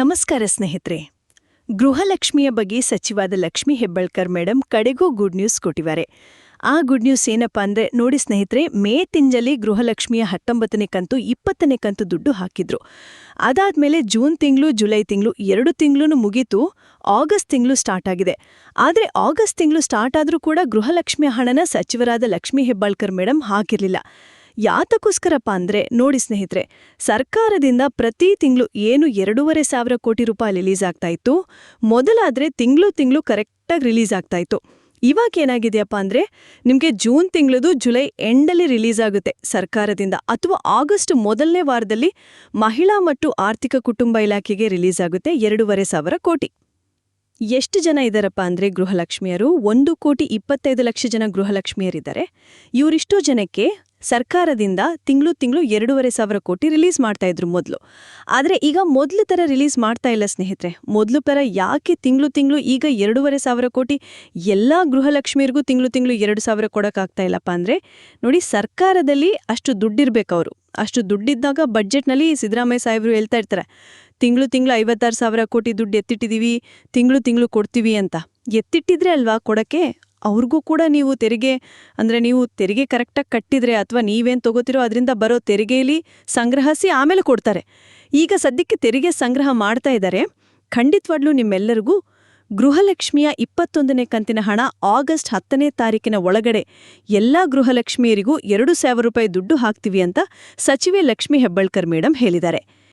ನಮಸ್ಕಾರ ಸ್ನೇಹಿತರೆ. ಗೃಹಲಕ್ಷ್ಮಿಯ ಬಗ್ಗೆ ಸಚಿವಾದ ಲಕ್ಷ್ಮಿ ಹೆಬ್ಬಾಳ್ಕರ್ ಮೇಡಮ್ ಕಡೆಗೂ ಗುಡ್ ನ್ಯೂಸ್ ಕೊಟ್ಟಿದ್ದಾರೆ. ಆ ಗುಡ್ ನ್ಯೂಸ್ ಏನಪ್ಪಾ ಅಂದ್ರೆ ನೋಡಿ ಸ್ನೇಹಿತರೆ, ಮೇ ತಿಂಜಲಿ ಗೃಹಲಕ್ಷ್ಮಿಯ ಹತ್ತೊಂಬತ್ತನೇ ಕಂತು ಇಪ್ಪತ್ತನೇ ಕಂತು ದುಡ್ಡು ಹಾಕಿದ್ರು. ಅದಾದ್ಮೇಲೆ ಜೂನ್ ತಿಂಗಳು, ಜುಲೈ ತಿಂಗಳು ಎರಡು ತಿಂಗಳು ಮುಗೀತು, ಆಗಸ್ಟ್ ತಿಂಗಳು ಸ್ಟಾರ್ಟ್ ಆಗಿದೆ. ಆದರೆ ಆಗಸ್ಟ್ ತಿಂಗಳು ಸ್ಟಾರ್ಟ್ ಆದರೂ ಕೂಡ ಗೃಹಲಕ್ಷ್ಮಿಯ ಹಣನ ಸಚಿವರಾದ ಲಕ್ಷ್ಮಿ ಹೆಬ್ಬಾಳ್ಕರ್ ಮೇಡಮ್ ಹಾಕಿರ್ಲಿಲ್ಲ. ಯಾತಕ್ಕೋಸ್ಕರಪ್ಪ ಅಂದ್ರೆ ನೋಡಿ ಸ್ನೇಹಿತರೆ, ಸರ್ಕಾರದಿಂದ ಪ್ರತಿ ತಿಂಗಳು ಏನು ಎರಡೂವರೆ ಸಾವಿರ ಕೋಟಿ ರೂಪಾಯಿ ರಿಲೀಸ್ ಆಗ್ತಾ ಇತ್ತು, ಮೊದಲಾದ್ರೆ ತಿಂಗಳು ತಿಂಗಳು ಕರೆಕ್ಟಾಗಿ ರಿಲೀಸ್ ಆಗ್ತಾ ಇತ್ತು. ಇವಾಗ ಏನಾಗಿದೆಯಪ್ಪ ಅಂದ್ರೆ, ನಿಮಗೆ ಜೂನ್ ತಿಂಗಳದು ಜುಲೈ ಎಂಡಲ್ಲಿ ರಿಲೀಸ್ ಆಗುತ್ತೆ ಸರ್ಕಾರದಿಂದ, ಅಥವಾ ಆಗಸ್ಟ್ ಮೊದಲನೇ ವಾರದಲ್ಲಿ ಮಹಿಳಾ ಮತ್ತು ಆರ್ಥಿಕ ಕುಟುಂಬ ಇಲಾಖೆಗೆ ರಿಲೀಸ್ ಆಗುತ್ತೆ ಎರಡೂವರೆ ಸಾವಿರ ಕೋಟಿ. ಎಷ್ಟು ಜನ ಇದ್ದಾರಪ್ಪ ಅಂದ್ರೆ ಗೃಹಲಕ್ಷ್ಮಿಯರು? ಒಂದು ಕೋಟಿ ಇಪ್ಪತ್ತೈದು ಲಕ್ಷ ಜನ ಗೃಹಲಕ್ಷ್ಮಿಯರಿದ್ದಾರೆ. ಇವರಿಷ್ಟೋ ಜನಕ್ಕೆ ಸರ್ಕಾರದಿಂದ ತಿಂಗಳು ತಿಂಗಳು ಎರಡೂವರೆ ಸಾವಿರ ಕೋಟಿ ರಿಲೀಸ್ ಮಾಡ್ತಾ ಇದ್ರು ಮೊದಲು. ಆದರೆ ಈಗ ಮೊದಲು ಥರ ರಿಲೀಸ್ ಮಾಡ್ತಾ ಇಲ್ಲ ಸ್ನೇಹಿತರೆ. ಮೊದಲು ಥರ ಯಾಕೆ ತಿಂಗಳು ತಿಂಗಳು ಈಗ ಎರಡೂವರೆ ಸಾವಿರ ಕೋಟಿ ಎಲ್ಲ ಗೃಹಲಕ್ಷ್ಮಿಯರಿಗೂ ತಿಂಗಳು ತಿಂಗಳು ಎರಡು ಸಾವಿರ ಕೊಡೋಕ್ಕಾಗ್ತಾ ಇಲ್ಲಪ್ಪ ಅಂದರೆ ನೋಡಿ ಸರ್ಕಾರದಲ್ಲಿ ಅಷ್ಟು ದುಡ್ಡಿರ್ಬೇಕು ಅವರು. ಅಷ್ಟು ದುಡ್ಡಿದ್ದಾಗ ಬಡ್ಜೆಟ್ನಲ್ಲಿ ಸಿದ್ದರಾಮಯ್ಯ ಸಾಹೇಬರು ಹೇಳ್ತಾ ಇರ್ತಾರೆ. ತಿಂಗಳು ತಿಂಗಳು ಐವತ್ತಾರು ಸಾವಿರ ಕೋಟಿ ದುಡ್ಡು ಎತ್ತಿಟ್ಟಿದ್ದೀವಿ ತಿಂಗಳು ತಿಂಗಳು ಕೊಡ್ತೀವಿ ಅಂತ. ಎತ್ತಿಟ್ಟಿದ್ರೆ ಅಲ್ವಾ ಕೊಡಕ್ಕೆ? ಅವ್ರಿಗೂ ಕೂಡ ನೀವು ತೆರಿಗೆ, ಅಂದರೆ ನೀವು ತೆರಿಗೆ ಕರೆಕ್ಟಾಗಿ ಕಟ್ಟಿದ್ರೆ ಅಥವಾ ನೀವೇನು ತಗೋತಿರೋ ಅದರಿಂದ ಬರೋ ತೆರಿಗೆಯಲ್ಲಿ ಸಂಗ್ರಹಿಸಿ ಆಮೇಲೆ ಕೊಡ್ತಾರೆ. ಈಗ ಸದ್ಯಕ್ಕೆ ತೆರಿಗೆ ಸಂಗ್ರಹ ಮಾಡ್ತಾ ಇದ್ದಾರೆ ಖಂಡಿತವಾಗ್ಲೂ ನಿಮ್ಮೆಲ್ಲರಿಗೂ ಗೃಹಲಕ್ಷ್ಮಿಯ ಇಪ್ಪತ್ತೊಂದನೇ ಕಂತಿನ ಹಣ ಆಗಸ್ಟ್ ಹತ್ತನೇ ತಾರೀಕಿನ ಒಳಗಡೆ ಎಲ್ಲಾ ಗೃಹಲಕ್ಷ್ಮಿಯರಿಗೂ ಎರಡು ಸಾವಿರ ರೂಪಾಯಿ ದುಡ್ಡು ಹಾಕ್ತೀವಿ ಅಂತ ಸಚಿವೆ ಲಕ್ಷ್ಮಿ ಹೆಬ್ಬಾಳ್ಕರ್ ಮೇಡಮ್ ಹೇಳಿದ್ದಾರೆ.